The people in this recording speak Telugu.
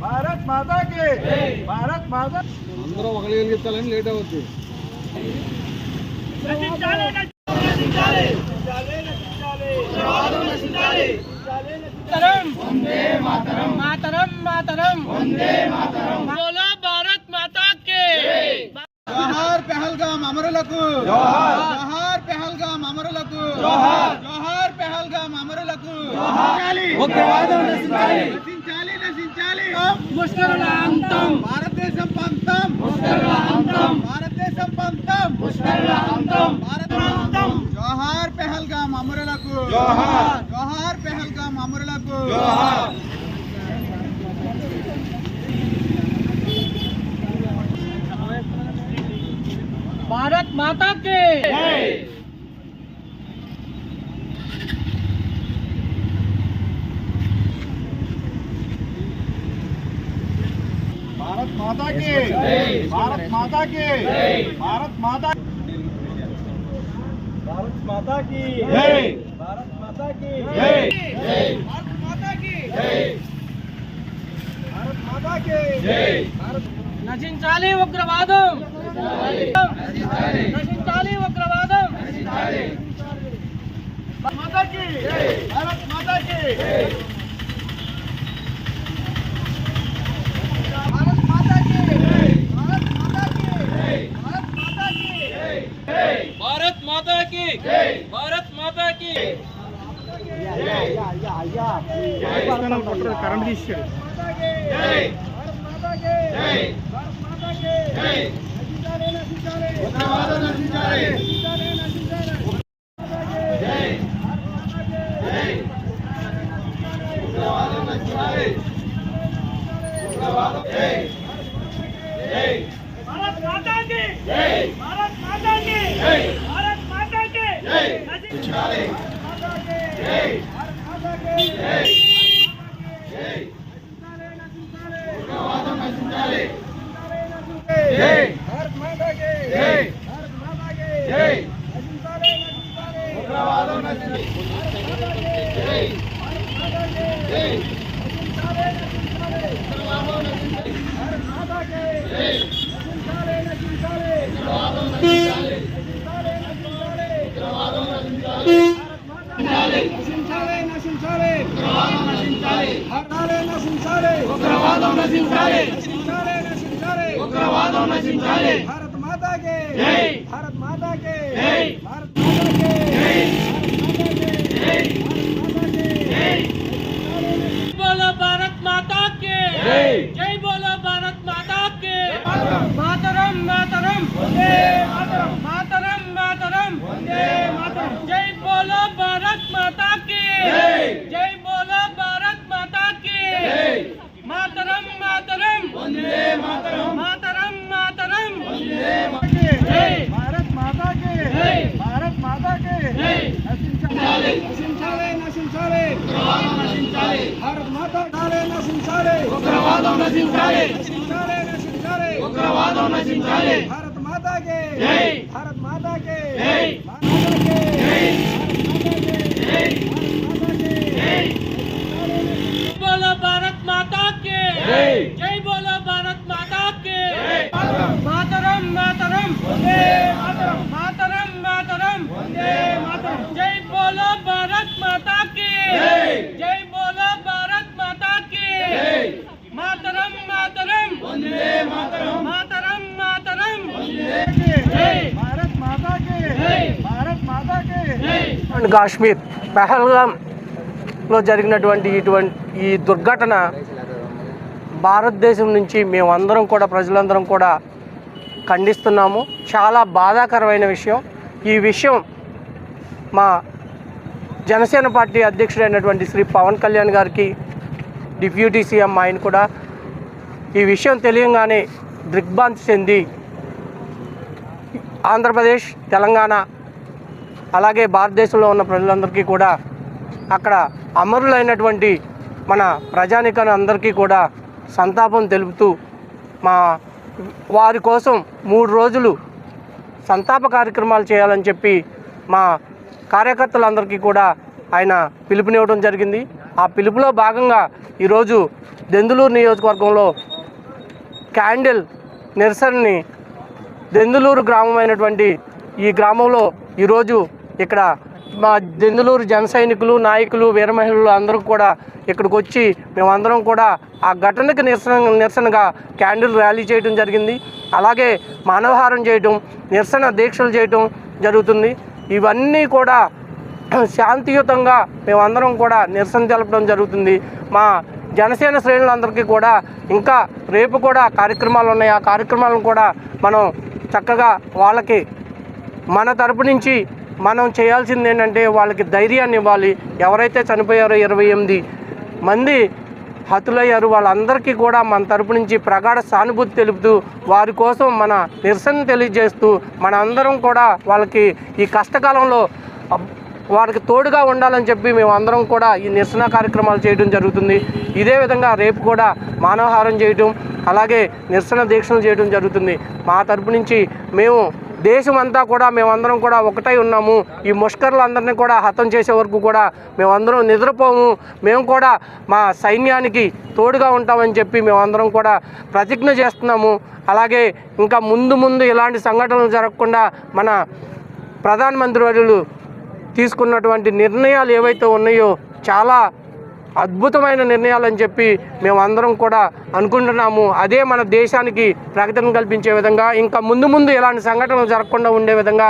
భారత్ మాతాకి భారత్ మాతా అందరూ ఒకళ్ళు కలిగిస్తాలని లేట్ అవుద్ది మాతరం మాతరం మాతరం బోలో భారత్ మాతా కే జోహార్ పెహల్గాం అమరులకు జోహార్ పెహల్గాం అమరులకు జోహార్ పెహల్గాం అమరులకు ఉగ్రవాదం నశించాలి నశించాలి నశించాలి ముష్కరుల అంతం భారతదేశం పంతం భారతదేశం పంతం భారతదేశం జోహార్ పెహల్గాం అమరులకు జోహార్ జోహార్ పెహల్గాం అమరులకు జోహార్ భారత్ మాతా కే माता की भारत माता की भारत माता भारत माता की जय भारत माता की जय भारत माता की जय भारत माता की जय भारत నశించాలి ఉగ్రవాదం నశించాలి ఉగ్రవాదం माता की भारत భారత్ మాతా కి కరెంట్ తీసాడు Hey! ఉగ్రవాదం నశించాలి. ఉగ్రవాదం నశించాలి. భారత్ మాతా కే జై. భారత్ మాతా मातरम मातरम भारत माता के भारत माता के नशिंचाले नशिंचाले भारत माता चाले नशिंचाले उग्रवादों नशिंचाले नशिंचाले नशिंचाले उग्रवादों नशिंचाले भारत माता के भारत माता के माता के అండ్ కాశ్మీర్ పెహల్గాంలో జరిగినటువంటి ఇటువంటి ఈ దుర్ఘటన భారతదేశం నుంచి మేమందరం కూడా ప్రజలందరం కూడా ఖండిస్తున్నాము. చాలా బాధాకరమైన విషయం. ఈ విషయం మా జనసేన పార్టీ అధ్యక్షుడైనటువంటి శ్రీ పవన్ కళ్యాణ్ గారికి డిప్యూటీ సీఎం ఆయన కూడా ఈ విషయం తెలియంగానే దిగ్భ్రాంతి చెంది ఆంధ్రప్రదేశ్ తెలంగాణ అలాగే భారతదేశంలో ఉన్న ప్రజలందరికీ కూడా అక్కడ అమరులైనటువంటి మన ప్రజానికాన్ని అందరికీ కూడా సంతాపం తెలుపుతూ మా వారి కోసం మూడు రోజులు సంతాప కార్యక్రమాలు చేయాలని చెప్పి మా కార్యకర్తలందరికీ కూడా ఆయన పిలుపునివ్వడం జరిగింది. ఆ పిలుపులో భాగంగా ఈరోజు దెందులూరు నియోజకవర్గంలో క్యాండిల్ నిరసనని దెందులూరు గ్రామం అయినటువంటి ఈ గ్రామంలో ఈరోజు ఇక్కడ మా దెందులూరు జన సైనికులు నాయకులు వీరమహిళలు అందరూ కూడా ఇక్కడికి వచ్చి మేమందరం కూడా ఆ ఘటనకు నిరసన నిరసనగా క్యాండిల్ ర్యాలీ చేయడం జరిగింది. అలాగే మానవహారం చేయటం నిరసన దీక్షలు చేయటం జరుగుతుంది. ఇవన్నీ కూడా శాంతియుతంగా మేమందరం కూడా నిరసన తెలపడం జరుగుతుంది. మా జనసేన శ్రేణులందరికీ కూడా ఇంకా రేపు కూడా కార్యక్రమాలు ఉన్నాయి. ఆ కార్యక్రమాలను కూడా మనం చక్కగా వాళ్ళకి మన తరపు నుంచి మనం చేయాల్సింది ఏంటంటే వాళ్ళకి ధైర్యాన్ని ఇవ్వాలి. ఎవరైతే చనిపోయారో ఇరవై ఎనిమిది మంది హతులయ్యారు వాళ్ళందరికీ కూడా మన తరపు నుంచి ప్రగాఢ సానుభూతి తెలుపుతూ వారి కోసం మన నిరసన తెలియజేస్తూ మన అందరం కూడా వాళ్ళకి ఈ కష్టకాలంలో వారికి తోడుగా ఉండాలని చెప్పి మేము అందరం కూడా ఈ నిరసన కార్యక్రమాలు చేయడం జరుగుతుంది. ఇదే విధంగా రేపు కూడా మానవహారం చేయటం అలాగే నిరసన దీక్షలు చేయడం జరుగుతుంది. మా తరపు నుంచి మేము దేశం అంతా కూడా మేమందరం కూడా ఒకటై ఉన్నాము. ఈ ముష్కర్లందరినీ కూడా హతం చేసే వరకు కూడా మేమందరం నిద్రపోము. మేము కూడా మా సైన్యానికి తోడుగా ఉంటామని చెప్పి మేమందరం కూడా ప్రతిజ్ఞ చేస్తున్నాము. అలాగే ఇంకా ముందు ముందు ఇలాంటి సంఘటనలు జరగకుండా మన ప్రధానమంత్రి వర్యులు తీసుకున్నటువంటి నిర్ణయాలు ఏవైతే ఉన్నాయో చాలా అద్భుతమైన నిర్ణయాలు అని చెప్పి మేమందరం కూడా అనుకుంటున్నాము. అదే మన దేశానికి ప్రకటన కల్పించే విధంగా ఇంకా ముందు ముందు ఇలాంటి సంఘటనలు జరగకుండా ఉండే విధంగా